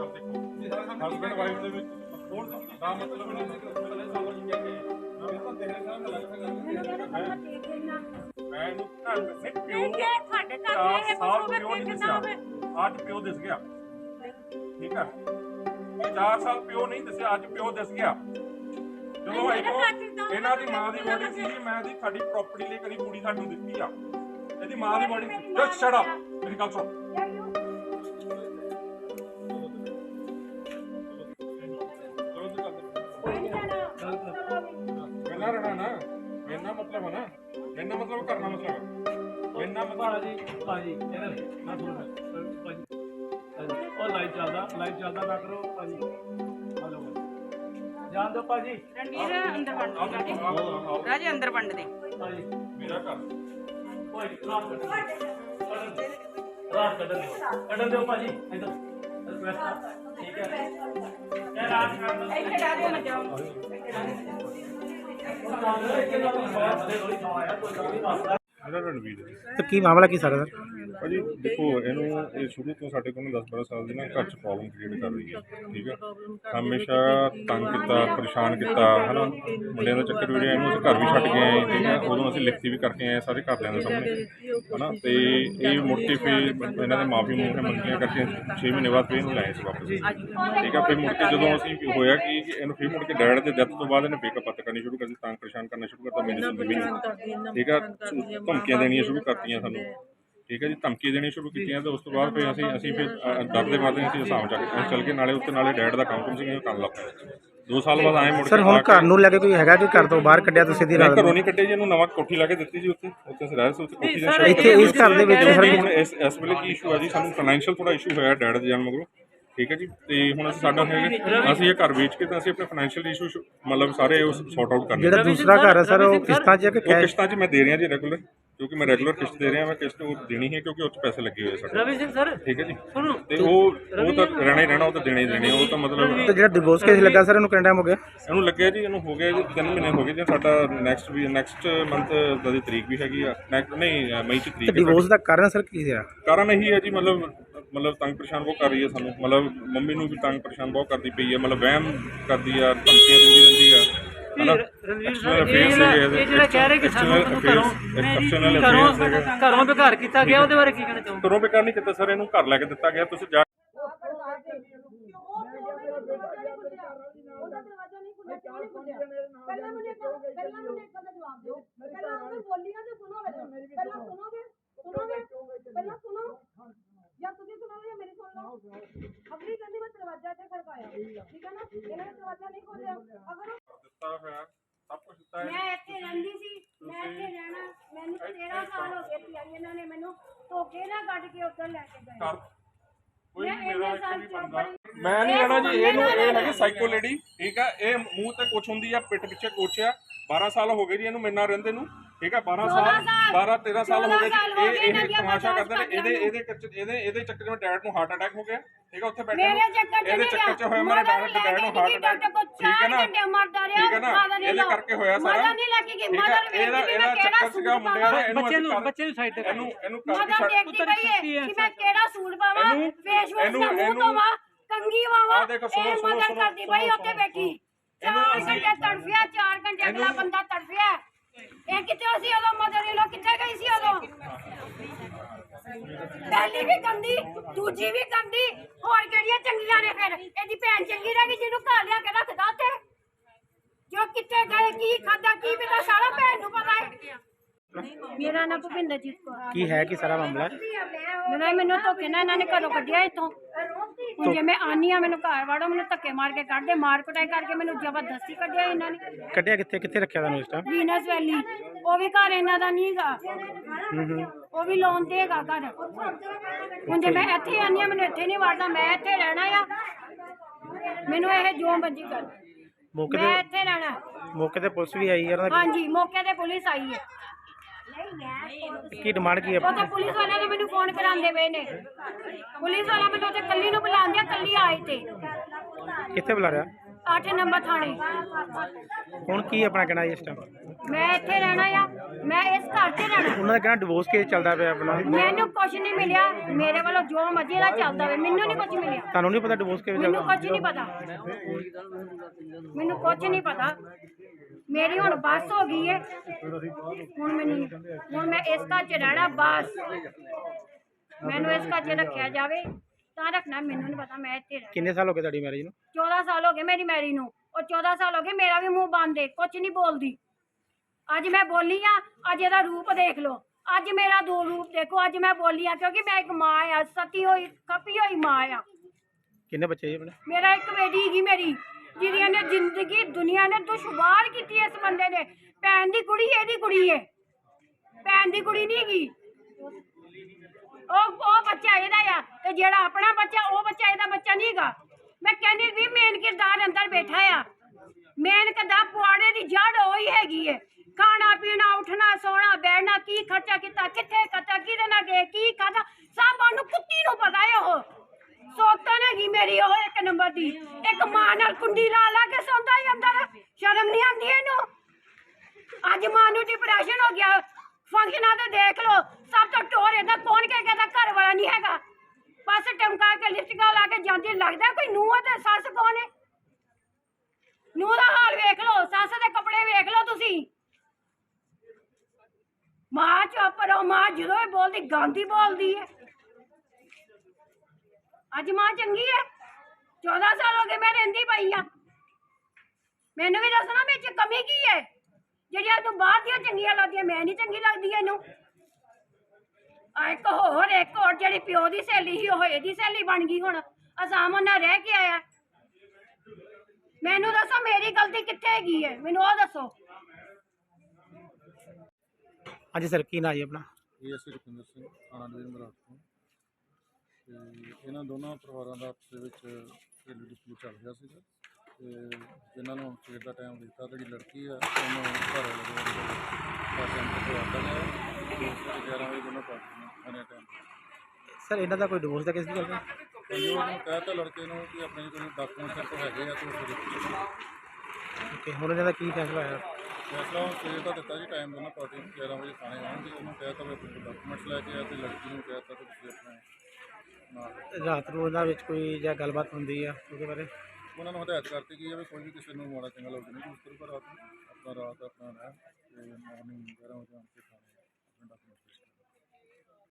Husband wife ਦੇ ਵਿੱਚ ਹੋਰ ਦਾ ਮਤਲਬ ਨਹੀਂ ਮੈਂ ਇਹਨੂੰ ਘਰ ਵਿੱਚ ਪਿਓ ਨਹੀਂ ਜੇ ਤੁਹਾਡੇ ਘਰ ਚਾਰ ਇਹ ਸਾਲ ਕੁਝ ਕਿੰਨਾ ਹੋਵੇ ਅੱਜ ਪਿਓ ਦਿਸ ਗਿਆ। ਠੀਕ ਆ 4 ਸਾਲ ਪਿਓ ਨਹੀਂ ਦੱਸਿਆ ਅੱਜ ਪਿਓ ਦਿਸ ਗਿਆ ਜਦੋਂ ਇਹਨਾਂ ਦੀ ਮਾਂ ਦੀ ਬੋਡੀ ਸੀ ਮੈਂ ਦੀ, ਸਾਡੀ ਪ੍ਰਾਪਰਟੀ ਲਈ ਕਦੀ ਕੁੜੀ ਸਾਨੂੰ ਦਿੱਤੀ ਆ। ਇਹਦੀ ਮਾਂ ਦੀ ਬੋਡੀ ਜਸਟ ਸ਼ਟ ਅਪ ਮੇਰੀ ਗੱਲ ਸੁਣ ਮੈਨਾਂ ਰਹਿਣਾ ਨਾ ਮੈਨਾਂ ਮਤਲਬ ਹੈ ਨਾ ਮੈਨਾਂ ਮਤਲਬ ਕਰਨਾ ਮਤਲਬ ਮੈਨਾਂ ਮਤਲਬ ਭਾਜੀ ਭਾਜੀ ਇਹਨਾਂ ਨਾ ਸੁਣੋ ਭਾਜੀ ਉਹ ਲਾਈਵ ਚੱਲਦਾ ਲਾਈਵ ਚੱਲਦਾ ਨਾ ਕਰੋ ਭਾਜੀ। ਹਲੋ ਜਾਣ ਦੋ ਭਾਜੀ। ਰਣਵੀਰ ਅੰਦਰ ਵੰਡ ਦੇ ਰਾਜੇ ਅੰਦਰ ਵੰਡ ਦੇ। ਭਾਜੀ। ਮੇਰਾ ਘਰ। ਭਾਜੀ ਰਾਤ ਕੱਢ ਰਾਤ ਕੱਢਣ ਦਿਓ। ਕੱਢਣ ਦਿਓ ਭਾਜੀ ਇਧਰ। ਰਿਕਵੈਸਟ ਠੀਕ ਹੈ ਇਹ ਰਾਤ ਕੱਢ ਦਿਓ ਇੱਥੇ ਡਾਲ ਦੇ ਮੈਂ ਜਾਊਂ ਉਹ ਰਾਤ ਦੇ ਕੇ ਨਾ ਬਾਹਰ ਦੇ ਹੋਈ ਆਇਆ ਕੋਈ ਗੱਲ ਨਹੀਂ ਦੱਸਦਾ। ਤੇ ਕੀ ਮਾਮਲਾ ਕੀ ਸਾਰਾ ਸਰ? ਭਾਜੀ, ਦੇਖੋ, ਇਹਨੂੰ ਇਹ ਸ਼ੁਰੂ ਤੋਂ ਸਾਡੇ ਕੋਲ 10 12 ਸਾਲ ਦੀ ਨਾ ਘਰ ਚ ਪ੍ਰੋਬਲਮ ਕ੍ਰੀਏਟ ਕਰ ਰਹੀ ਹੈ, ਠੀਕ ਹੈ? ਹਮੇਸ਼ਾ ਤੰਗ ਕੀਤਾ, ਪਰੇਸ਼ਾਨ ਕੀਤਾ, ਹਨਾ? ਮੁੰਡਿਆਂ ਦਾ ਚੱਕਰ ਵੀ ਰਿਹਾ, ਇਹਨੂੰ ਅਸੀਂ ਘਰ ਵੀ ਛੱਡ ਕੇ ਆਏ ਠੀਕ ਹੈ? ਉਦੋਂ ਅਸੀਂ ਲਿਖਤੀ ਵੀ ਕਰਕੇ ਆਏ ਸਾਰੇ ਘਰਦਿਆਂ ਦੇ ਸਾਹਮਣੇ, ਹਨਾ? ਤੇ ਇਹ ਮੁੜ ਕੇ ਫਿਰ ਇਹਨਾਂ ਦੇ ਮਾਫੀ ਮੂਹਰੇ ਮੰਗੀਆਂ ਕਰਕੇ 6 ਮਹੀਨੇ ਬਾਅਦ ਫਿਰ ਇਹਨੂੰ ਲਾਏ ਸੀ ਵਾਪਸ, ਠੀਕ ਹੈ? ਫਿਰ ਮੁੜ ਕੇ ਜਦੋਂ ਅਸੀਂ ਹੋਇਆ ਕਿ ਇਹਨੂੰ ਫਿਰ ਮੁੜ ਕੇ ਡੈਡ ਦੇ ਡੈਥ ਤੋਂ ਬਾਅਦ ਇਹਨੇ ਬੇਕਅਪ ਪੱਤ ਕਰਨੀ ਸ਼ੁਰੂ ਕਰ ਦਿੱਤੀ, ਤੰਗ ਪਰੇਸ਼ਾਨ ਕਰਨਾ ਸ਼ੁਰੂ ਕਰਤਾ ਮੈਨੂੰ ਜ਼ਿੰਦਗੀ ਨੂੰ, ਠੀਕ ਹੈ? ਧਮਕੀਆਂ ਦੇਣੀਆਂ ਸ਼ੁਰੂ ਕਰਤੀਆਂ ਸਾਨੂੰ। ਠੀਕ ਹੈ ਜੀ ਧਮਕੀ ਦੇਣੀ ਸ਼ੁਰੂ ਕੀਤੀਆਂ ਤੇ ਉਸ ਤੋਂ ਬਾਅਦ ਫਿਰ ਅਸੀਂ ਅਸੀਂ ਫਿਰ ਅ, ਡਰਦੇ ਮਾਰਦੇ ਅਸੀਂ ਹਿਸਾਬ ਚੱਕ ਕੇ ਚੱਲ ਕੇ ਨਾਲੇ ਉੱਤੇ ਨਾਲੇ ਡੈਡ ਦਾ ਕੰਮ ਕੰਮ ਸੀ ਉਹ ਕਰਨ ਲੱਗ ਪਏ ਦੋ ਸਾਲ ਬਾਅਦ ਆਏ ਮੁੜ ਕੇ ਸਰ ਹੁਣ ਆ ਘਰ ਨੂੰ ਲੈ ਕੇ ਕੋਈ ਹੈਗਾ ਕਿ ਘਰ ਤੋਂ ਬਾਹਰ ਕੱਢਿਆ ਤੁਸੀਂ ਦੀ ਰਾਤ ਘਰੋਂ ਨਹੀਂ ਕੱਢੇ ਜੀ ਇਹਨੂੰ ਨਵਾਂ ਕੋਠੀ ਲਾ ਕੇ ਦਿੱਤੀ ਜੀ ਉੱਥੇ। ਉੱਥੇ ਅਸੀਂ ਰਹੇ ਸੀ ਉੱਥੇ ਕੋਠੀ ਦੇ ਇੱਥੇ ਇਸ ਘਰ ਦੇ ਵਿੱਚ ਸਰ ਹੁਣ ਇਸ ਇਸ ਵੇਲੇ ਕੀ ਇਸ਼ੂ ਹੈ ਜੀ? ਸਾਨੂੰ ਫਾਈਨੈਂਸ਼ੀਅਲ ਥੋੜਾ ਇਸ਼ੂ ਹੋਇਆ ਡੈਡ ਦੇ ਜਨਮ ਮਗਰੋਂ। ਠੀਕ ਹੈ ਜੀ? ਤੇ ਹੁਣ ਅਸੀਂ ਸਾਡਾ ਹੈਗੇ ਅਸੀਂ ਇਹ ਘਰ ਵੇਚ ਕੇ ਤਾਂ ਅਸੀਂ ਆਪਣੇ ਫਾਈਨੈਂਸ਼ੀਅਲ ਇਸ਼ੂ ਮਤਲਬ ਸਾਰੇ ਉਹ ਸੌਟ ਆਊਟ ਕਰਨੇ ਜਿਹੜਾ ਦੂਸਰਾ ਘਰ ਹੈ ਸਰ ਉਹ ਕਿਸ਼ਤਾਂ 'ਚ ਹੈ ਕਿ ਉਹ ਕੈਸ਼ ਕਿਸ਼ਤਾਂ 'ਚ ਮੈਂ ਦੇ ਰਿਹਾ ਜੀ ਰੈਗੂਲਰ ਕਿਉਂਕਿ ਮੈਂ ਰੈਗੂਲਰ ਕਿਸ਼ਤ ਦੇ ਰਿਹਾ ਮੈਂ ਕਿਸ਼ਤ ਉਹ ਦੇਣੀ ਹੈ ਕਿਉਂਕਿ ਉਹ 'ਚ ਪੈਸੇ ਲੱਗੇ ਹੋਏ ਸਾਡੇ ਰਵੀ ਸਿੰਘ ਸਰ ਠੀਕ ਹੈ ਜੀ? ਸੁਣੋ। ਤੇ ਉਹ ਉਹ ਤਾਂ ਰਹਿਣਾ ਹੀ ਰਹਿਣਾ ਉਹ ਤਾਂ ਦੇਣੇ ਹੀ ਦੇਣੇ ਉਹ ਤਾਂ ਮਤਲਬ ਤੇ ਜਿਹੜਾ ਡਿਵੋਰਸ ਕੇਸ ਲੱਗਾ ਸਰ ਇਹਨੂੰ ਕਿੰਨਾ ਟਾਈਮ ਹੋ ਗਿਆ? ਇਹਨੂੰ ਲੱਗਿਆ ਜੀ ਇਹਨੂੰ ਹੋ ਗਿਆ ਜੀ 3 ਮਹੀਨੇ ਹੋ ਗਏ ਜੀ ਸਾਡਾ ਨੈਕਸਟ ਵੀ ਨੈਕਸਟ ਮੰਥ ਦੀ ਤਰੀਕ ਵੀ ਹੈਗੀ ਆ। ਨੈਕਸਟ ਨਹੀਂ ਮਈ ਚ ਤੇ ਤਰੀਕ ਹੈ ਡਿਵੋਰਸ ਦਾ ਕਾਰਨ ਸਰ ਕੀ ਸਾਡੀ। ਕਾਰਨ ਇਹੀ ਹੈ ਜੀ ਮਤਲਬ ਮਤਲਬ ਤੰਗ ਪਰੇਸ਼ਾਨ ਬਹੁਤ ਕਰ ਰਹੀ ਹੈ ਸਾਨੂੰ। ਮਤਲਬ ਮੰਮੀ ਨੂੰ ਵੀ ਤੰਗ ਪਰੇਸ਼ਾਨ ਬਹੁਤ ਕਰਦੀ ਪਈ ਹੈ ਮਤਲਬ ਵਹਿਮ ਕਰਦੀ ਆ ਧਮਕੀਆਂ ਦਿੰਦੀ ਰਹਿੰਦੀ ਆ। ਹਨਾ? ਰਣਵੀਰ External ਸਾਹਿਬ ਇਹ affairs ਜਿਹੜਾ ਹੈਗੇ ਇਹ ਜਿਹੜਾ ਕਹਿ ਰਹੇ ਕਿ ਸਾਨੂੰ External ਘਰੋਂ ਬੇਘਰ ਕੀਤਾ ਗਿਆ ਉਹਦੇ ਬਾਰੇ ਕੀ ਕਹਿਣਾ ਚਾਹੋਗੇ? ਘਰੋਂ ਬੇਕਾਰ ਨਹੀਂ ਕੀਤਾ ਸਰ ਇਹਨੂੰ ਘਰ ਲੈ ਕੇ ਦਿੱਤਾ ਗਿਆ। ਤੁਸੀਂ ਜਾ ਉਹਦਾ ਦਰਵਾਜ਼ਾ ਨਹੀਂ ਖੁੱਲਿਆ ਕਿਉਂ ਨਹੀਂ ਖੁੱਲਿਆ? ਪਹਿਲਾਂ ਮੈਨੂੰ ਇੱਕ ਪਹਿਲਾਂ ਮੈਨੂੰ ਇੱਕ ਦਾ ਜਵਾਬ ਦਿਓ ਪਹਿਲਾਂ ਉਹਨੇ ਬੋਲੀਆਂ ਤੇ ਸੁਣੋ ਪਹਿਲਾਂ ਪਹਿਲਾਂ ਸੁਣੋਗੇ ਸੁਣੋਗੇ ਪਹਿਲਾਂ ਸੁਣੋ ਜਾਂ ਤੁਸੀਂ ਸੁਣੋਗੇ ਜਾਂ ਮੇਰੀ ਸੁਣ ਲਓ ਅਗਲੀ ਕਹਿੰਦੀ ਮੈਂ ਦਰਵਾਜ਼ਾ ਤੇ ਖੜਕਾਇਆ ਠੀਕ ਹੈ ਨਾ ਇਹਨਾਂ ਨੇ ਦਰਵਾਜ਼ਾ ਨਹੀਂ ਖੋਲਿਆ ਅਗਰ ਉਹ ਦਿੱਤਾ ਹੋਇਆ ਸਭ ਕੁਝ ਦਿੱਤਾ ਹੈ ਮੈਂ ਇੱਥੇ ਰਹਿੰਦੀ ਸੀ ਮੈਂ ਇੱਥੇ ਰਹਿਣਾ ਮੈਨੂੰ 13 ਸਾਲ ਹੋ ਗਏ ਸੀ ਇਹਨਾਂ ਨੇ ਮੈਨੂੰ ਧੋਕੇ ਨਾਲ ਕੱਢ ਕੇ ਉੱਧਰ ਲੈ ਕੇ ਗਏ। ਘਰ ਕੋਈ ਮੈਂ ਮੇਰਾ ਇੰਨੇ ਇੱਕ ਸਾਲ ਵੀ job ਬੰਦਾ। ਕਰੀ। ਮੈਂ ਨਹੀਂ ਇਹ ਕਹਿਣਾ ਜੀ ਇਹਨੂੰ ਬੰਦੇ ਇਹ ਨਾਲ ਹੈਗੀ ਸਾਈਕੋ ਲੇਡੀ ਠੀਕ ਆ? ਇਹ ਮੂੰਹ ਤੇ ਕੁਛ ਹੁੰਦੀ ਆ ਪਿੱਠ ਪਿੱਛੇ ਕੁਛ ਆ। 12 ਸਾਲ ਹੋ ਗਏ ਜੀ ਇਹਨੂੰ ਮੈਨਾਂ ਰਹਿੰਦੇ ਨੂੰ ਠੀਕ ਆ? 12 ਸਾਲ 12 13 ਸਾਲ ਹੋ ਗਏ ਜੀ। ਇਹ ਇਹਨਾਂ ਇਹ ਤਮਾਸ਼ਾ ਕਰਦੇ ਨੇ ਇਹਦੇ ਇਹਦੇ ਚੱਕਰ ਇਹਦੇ ਇਹਦੇ ਚੱਕਰ ਵਿੱਚ ਡੈਡ ਨੂੰ ਹਾਰਟ ਅਟੈਕ ਹੋ ਗਿਆ। ਠੀਕ ਆ ਉੱਥੇ ਬੈਠੇ ਮੇਰੇ ਚੱਕਰ ਚ ਇਹਦੇ ਚੱਕਰ ਚ ਹੋਇਆ ਮੇਰਾ ਡੈਡ ਡੈਡ ਨੂੰ ਹਾਰਟ ਅਟੈਕ ਠੀਕ ਹੈ ਨਾ? ਘੰਟੇ ਮਰਦਾ ਰਿਹਾ ਠੀਕ ਹੈ ਨਾ? ਇਹਦੇ। ਕਰਕੇ ਹੋਇਆ ਸਾਰਾ। ਮਾਤਾ ਨਹੀਂ ਲੱਗੀ ਕਿ ਹੈ ਇਹਦਾ ਵੇਖਦੀ ਇਹਦਾ ਮੈਂ ਕਿਹੜਾ ਚੱਕਰ ਸੀਗਾ ਸੂਟ ਮੁੰਡਿਆਂ ਦਾ ਇਹਨੂੰ ਬੱਚੇ ਨੂੰ ਬੱਚੇ ਨੂੰ ਸਾਈਡ ਤੇ ਇਹਨੂੰ ਇਹਨੂੰ ਕਰ ਮਾਤਾ ਛੱਡ ਦੇਖਦੀ ਪੁੱਤਰ ਛੁੱਟੀ ਹੈ ਹੈ ਕਿ ਮੈਂ ਕਿਹੜਾ ਸੂਟ ਪਾਵਾਂ ਫੇਸ ਵਾਸ਼ ਦਾ ਮੂੰਹ ਧੋਵਾਂ ਕੰਗੀ ਵਾਵਾਂ ਇਹ ਸੁਣੋ, ਕਰਦੀ ਸੁਣੋ, ਉੱਥੇ। ਬੈਠੀ। ਇਹਨੂੰ ਚਾਰ ਅਸੀਂ- ਘੰਟੇ ਤੜਫਿਆ ਚਾਰ ਘੰਟੇ ਅਗਲਾ ਬੰਦਾ ਤੜਫਿਆ। ਇਹ ਕਿੱਥੇ ਸੀ ਉਦੋਂ ਮਦਰ ਲੋ ਕਿੱਥੇ ਗਈ ਸੀ ਉਦੋਂ? ਪਹਿਲੀ ਵੀ ਗੰਦੀ ਦੂਜੀ ਵੀ ਗੰਦੀ ਹੋਰ ਕਿਹੜੀਆਂ ਚੰਗੀਆਂ ਨੇ ਫਿਰ? ਇਹਦੀ ਭੈਣ ਚੰਗੀ ਰਹਿ ਗਈ ਜਿਹਨੂੰ ਘਰ ਲਿਆ ਕੇ ਰੱਖਦਾ ਤੇ ਜੋ ਕਿੱਥੇ ਗਏ ਕੀ ਖਾਦਾ ਕੀ ਪੀਤਾ ਸਾਰਾ ਭੈਣ ਨੂੰ ਪਤਾ ਹੈ। ਮੇਰਾ ਨਾਮ ਭੁਪਿੰਦਰਜੀਤ ਕੌਰ ਕੀ ਹੈ ਕੀ ਸਾਰਾ ਮਾਮਲਾ? ਮੇਰਾ ਮੈਨੂੰ ਧੋਕੇ ਨਾਲ ਇਹਨਾਂ ਨੇ ਘਰੋਂ ਕੱਢਿਆ ਇੱਥੋਂ। ਹੁਣ ਜੇ ਮੈਂ ਆਨੀ ਆ ਮੈਨੂੰ ਘਰ ਵਾੜੋ ਮੈਨੂੰ ਧੱਕੇ ਮਾਰ ਕੇ ਕੱਢਦੇ ਮਾਰ ਕੁਟਾਈ ਕਰਕੇ ਮੈਨੂੰ ਜ਼ਬਰਦਸਤੀ ਕੱਢਿਆ ਇਹਨਾਂ ਨੇ। ਕੱਢਿਆ ਕਿੱਥੇ ਕਿੱਥੇ ਰੱਖਿਆ ਤੁਹਾਨੂੰ ਇਸ ਟਾਈਮ ਵੀਨਸ ਵੈਲੀ। ਉਹ ਵੀ ਘਰ ਇਹਨਾਂ ਦਾ ਨਹੀਂਗਾ ਉਹ ਵੀ ਲੋਨ ਹੈਗਾ ਘਰ। ਹੁਣ ਜੇ ਮੈਂ ਇੱਥੇ ਆਨੀ ਆ ਮੈਨੂੰ ਇੱਥੇ ਨਹੀਂ ਵੜਦਾ ਮੈਂ ਇੱਥੇ ਰਹਿਣਾ ਆ। ਮੈਨੂੰ ਇਹ ਜੋ ਮਰਜ਼ੀ ਕਰ। ਮੌਕੇ ਮੈਂ ਤੇ ਇੱਥੇ ਰਹਿਣਾ। ਮੌਕੇ ਤੇ ਪੁਲਿਸ ਵੀ ਆਈ ਦਾ। ਹਾਂਜੀ ਮੌਕੇ ਤੇ ਪੁਲਿਸ ਆਈ ਹੈ। ਕੀ ਡਿਮਾਂਡ ਕੀ ਉਹ ਹੈ ਤਾਂ ਪੁਲਿਸ ਵਾਲਿਆਂ ਨੇ ਮੈਨੂੰ ਫੋਨ ਕਰਾਉਂਦੇ ਪਏ ਨੇ। ਪੁਲਿਸ ਵਾਲਾ ਮੈਨੂੰ ਤੇ ਕੱਲੀ ਨੂੰ ਬੁਲਾਉਂਦੇ ਆ ਕੱਲੀ ਆਏ ਤੇ। ਕਿੱਥੇ ਬੁਲਾ ਰਿਹਾ? 8 ਨੰਬਰ ਥਾਣੇ। ਹੁਣ ਕੀ ਆਪਣਾ ਕਹਿਣਾ ਜੀ ਇਸ ਟਾਈਮ ਮੈਂ ਇੱਥੇ ਰਹਿਣਾ ਆ। ਮੈਂ ਇਸ ਘਰ 'ਚ ਰਹਿਣਾ। ਉਹਨਾਂ ਦਾ ਕਹਿਣਾ ਡਿਵੋਰਸ ਕੇਸ ਚੱਲਦਾ ਪਿਆ ਆਪਣਾ। ਮੈਨੂੰ ਕੁਝ ਨਹੀਂ ਮਿਲਿਆ। ਮੇਰੇ ਵੱਲੋਂ ਜੋ ਮਰਜ਼ੀ ਦਾ ਚੱਲਦਾ ਵੇ ਮੈਨੂੰ ਨਹੀਂ ਕੁਝ ਮਿਲਿਆ। ਤੁਹਾਨੂੰ ਨਹੀਂ ਪਤਾ ਡਿਵੋਰਸ ਕੇਸ ਮੈਨੂੰ ਚੱਲਦਾ ਕੁਝ ਨਹੀਂ ਪਤਾ। ਮੈਨੂੰ ਕੁਝ ਨਹੀਂ ਪਤਾ। ਮੇਰੀ ਹੁਣ ਬੱਸ ਹੋ ਗਈ ਏ। ਹੁਣ ਮੈਨੂੰ ਹੁਣ ਮੈਂ ਇਸ ਘਰ 'ਚ ਰਹਿਣਾ ਬਸ। ਮੈਨੂੰ ਇਸ ਘਰ 'ਚ ਰੱਖਿਆ ਜਾਵੇ ਤਾਂ ਰੱਖਣਾ ਮੈਨੂੰ ਨਹੀਂ ਪਤਾ ਮੈਂ ਇੱਥੇ ਰਹਿਣਾ। ਕਿੰਨੇ ਸਾਲ ਹੋ ਗਏ ਤੁਹਾਡੀ ਮੈਰਿਜ ਨੂੰ? 14 ਸਾਲ ਹੋ ਗਏ ਮੇਰੀ ਮੈਰੀ ਨੂੰ। ਉਹ 14 ਸਾਲ ਹੋ ਗਏ ਮੇਰਾ ਵੀ ਮੂੰਹ ਬੰਦ ਏ ਕੁਝ ਨਹੀਂ ਬੋਲਦੀ। ਅੱਜ ਮੈਂ ਬੋਲੀ ਆ ਅੱਜ ਇਹਦਾ ਰੂਪ ਦੇਖ ਲਓ। ਅੱਜ ਮੇਰਾ ਦੋ ਰੂਪ ਦੇਖੋ ਅੱਜ ਮੈਂ ਬੋਲੀ ਆ ਕਿਉਂਕਿ ਮੈਂ ਇੱਕ ਮਾਂ ਆ ਸਤੀ ਹੋਈ ਖਪੀ ਹੋਈ ਮਾਂ ਆ। ਕਿੰਨੇ ਬੱਚੇ ਜੀ ਆਪਣੇ? ਮੇਰਾ ਇੱਕ ਬੇਟੀ ਹੈਗੀ ਮੇਰੀ। ਜਿਹਦੀ ਨੇ ਜ਼ਿੰਦਗੀ, ਦੁਨੀਆ ਨੇ ਦੁਸ਼ਵਾਰ ਕੀਤੀ ਇਸ ਬੰਦੇ ਨੇ। ਭੈਣ ਦੀ ਕੁੜੀ, ਇਹਦੀ ਕੁੜੀ ਏ। ਭੈਣ ਦੀ ਕੁੜੀ ਨਹੀਂ ਹੈਗੀ। ਉਹ ਉਹ ਬੱਚਾ ਇਹਦਾ ਆ ਤੇ ਜਿਹੜਾ ਆਪਣਾ ਬੱਚਾ, ਉਹ ਬੱਚਾ ਇਹਦਾ ਬੱਚਾ ਨਹੀਂ ਹੈਗਾ। ਮੈਂ ਕਹਿੰਦੀ ਵੀ ਮੇਨ ਕਿਰਦਾਰ ਅੰਦਰ ਬੈਠਾ ਆ। ਮੇਨ ਕਿਰਦਾਰ ਪੁਆੜੇ ਦੀ ਜੜ ਉਹੀ ਹੈਗੀ ਏ। ਖਾਣਾ, ਪੀਣਾ, ਉੱਠਣਾ, ਸੋਣਾ ਬੈਠਣਾ ਕੀ ਖਰਚਾ ਕੀਤਾ, ਕਿੱਥੇ ਖਰਚਾ, ਕਿਹਦੇ ਨਾਲ ਗਏ, ਕੀ ਖਾਦਾ ਸਭ ਉਹਨੂੰ ਕੁੱਤੀ ਨੂੰ ਪਤਾ ਏ ਉਹ। ਸੋਤਨ ਨੇ ਮੇਰੀ ਉਹ ਇੱਕ ਨੰਬਰ ਦੀ। ਇੱਕ ਮਾਂ ਨਾਲ ਕੁੰਡੀ ਲਾ ਲਾ ਕੇ ਸੌਂਦਾ ਹੀ ਅੰਦਰ। ਸ਼ਰਮ ਨਹੀਂ ਆਉਂਦੀ ਇਹਨੂੰ? ਅੱਜ ਮਾਂ ਨੂੰ ਡਿਪਰੈਸ਼ਨ ਹੋ ਗਿਆ। ਫੰਕਸ਼ਨਾਂ ਤੇ ਦੇਖ ਲਓ। ਸਭ ਤੋਂ ਟੋਰ ਇਹਦਾ ਕੌਣ ਕਹਿ ਕਹਿੰਦਾ ਘਰ ਵਾਲਾ ਨਹੀਂ ਹੈਗਾ। ਬਸ ਟਮਕਾ ਕੇ ਲਿਪਸਟਿਕਾਂ ਲਾ ਕੇ ਜਾਂਦੀ। ਲੱਗਦਾ ਕੋਈ ਨੂੰਹ ਤੇ ਸੱਸ ਕੌਣ ਹੈ ਨੂੰਹ ਦਾ ਹਾਲ ਵੇਖ ਲਓ। ਸੱਸ ਦੇ ਕੱਪੜੇ ਵੇਖ ਲਓ ਤੁਸੀਂ। ਮਾਂ ਚੁੱਪ ਰਹੋ। ਮਾਂ ਜਦੋਂ ਵੀ ਬੋਲਦੀ, ਗਾਂਧੀ ਬੋਲਦੀ ਹੈ ਅੱਜ ਮਾਂ ਚੰਗੀ ਹੈ 14 ਸਾਲ ਹੋ ਗਏ ਮੈਂ ਰਹਿੰਦੀ ਪਈ ਆ। ਮੈਨੂੰ ਵੀ ਦੱਸਣਾ ਵਿੱਚ ਕਮੀ ਕੀ ਹੈ ਜਿਹੜੀਆਂ ਤੂੰ ਬਾਹਰ ਦੀਆਂ ਚੰਗੀਆਂ ਲੱਗਦੀਆਂ ਮੈਂ ਨਹੀਂ ਚੰਗੀ ਲੱਗਦੀ ਇਹਨੂੰ। ਆ ਇੱਕ ਹੋਰ ਇੱਕ ਹੋਰ ਜਿਹੜੀ ਪਿਓ ਦੀ ਸਹੇਲੀ ਸੀ ਉਹ ਇਹਦੀ ਸਹੇਲੀ ਬਣ ਗਈ ਹੁਣ। ਅਸਾਮ ਨਾਲ ਰਹਿ ਕੇ ਆਇਆ। ਮੈਨੂੰ ਦੱਸੋ ਮੇਰੀ ਗਲਤੀ ਕਿੱਥੇ ਹੈਗੀ ਹੈ ਮੈਨੂੰ ਉਹ ਦੱਸੋ। ਹਾਂਜੀ ਸਰ ਕੀ ਨਾਂ ਜੀ ਆਪਣਾ? ਇਹ ਅਸੀਂ ਰੁਪਿੰਦਰ ਸਿੰਘ ਥਾਣਾ ਡਿਵੀਜ਼ਨ ਬਰਾੜ ਤੋਂ। ਤੇ ਇਹਨਾਂ ਦੋਨਾਂ ਪਰਿਵਾਰਾਂ ਦਾ ਆਪਸ ਦੇ ਵਿੱਚ ਘਰੇਲੂ ਡਿਸਪਿਊਟ ਚੱਲ ਰਿਹਾ ਸੀਗਾ ਤੇ ਜਿਨ੍ਹਾਂ ਨੂੰ ਸਵੇਰ ਦਾ ਟਾਈਮ ਦਿੱਤਾ ਜਿਹੜੀ ਲੜਕੀ ਆ ਉਹਨੂੰ ਘਰ ਵਾਲੇ ਦੇ ਪਾਸੇ ਤੋਂ ਆਉਂਦਾ ਗਿਆ ਤੇ ਉਸ ਵੇਲੇ 11 ਵਜੇ ਦੋਨੋਂ ਪਾਰਟੀ ਨੇ ਆਨੇ ਟਾਈਮ ਸਰ ਇਹਨਾਂ ਦਾ ਕੋਈ ਡਿਵੋਰਸ ਦਾ ਕੇਸ ਵੀ ਚੱਲਦਾ ਤੇ ਉਹਨੂੰ ਕਹਿਤਾ ਲੜਕੇ ਨੂੰ ਕਿ ਆਪਣੇ ਜਿਹੜੇ ਡਾਕੂਮੈਂਟ ਸਿਰ ਤੋਂ ਹੈਗੇ ਆ ਤੇ ਉਹ ਫਿਰ ਓਕੇ ਹੁਣ ਇਹਨਾਂ ਦਾ ਕੀ ਫੈਸਲਾ ਹੋਇਆ? ਫੈਸਲਾ ਹੁਣ ਸਵੇਰ ਦਾ ਦਿੱਤਾ ਜੀ ਟਾਈਮ ਦੋਨੋਂ ਪਾਰਟੀ ਨੂੰ 11 ਵਜੇ ਥਾਣੇ ਆਉਣਗੇ ਉਹਨੂੰ ਕਹਿਤਾ ਵੀ ਆਪਣੇ ਡਾਕੂਮੈਂਟਸ ਲੈ ਕੇ ਆ ਤੇ ਲੜਕੀ ਨੂੰ ਕਹਿਤਾ ਕਿ ਤੁਸੀਂ ਆਪਣੇ ਨਾਲ ਰਾਤ ਨੂੰ ਇਹਨਾਂ ਵਿੱਚ ਕੋਈ ਜਾਂ ਗੱਲਬਾਤ ਹੁੰਦੀ ਆ ਉਹਦੇ ਬਾਰੇ? ਉਹਨਾਂ ਨੂੰ ਹਦਾਇਤ ਕਰਤੀ ਗਈ ਹੈ ਵੀ ਕੋਈ ਵੀ ਕਿਸੇ ਨੂੰ ਮਾੜਾ ਚੰਗਾ ਲੱਗਦਾ ਨਹੀਂ ਯੂਜ਼ ਕਰੂਗਾ ਰਾਤ ਨੂੰ ਆਪਣਾ ਰਾਤ ਆਪਣਾ ਰਹਿ ਤੇ ਮਾਰਨਿੰਗ ਵਗੈਰਾ ਹੋ ਜਾਣ ਤੇ ਖਾਣੇ ਆਪਣਾ ਡਾਕੂਮੈਂਟ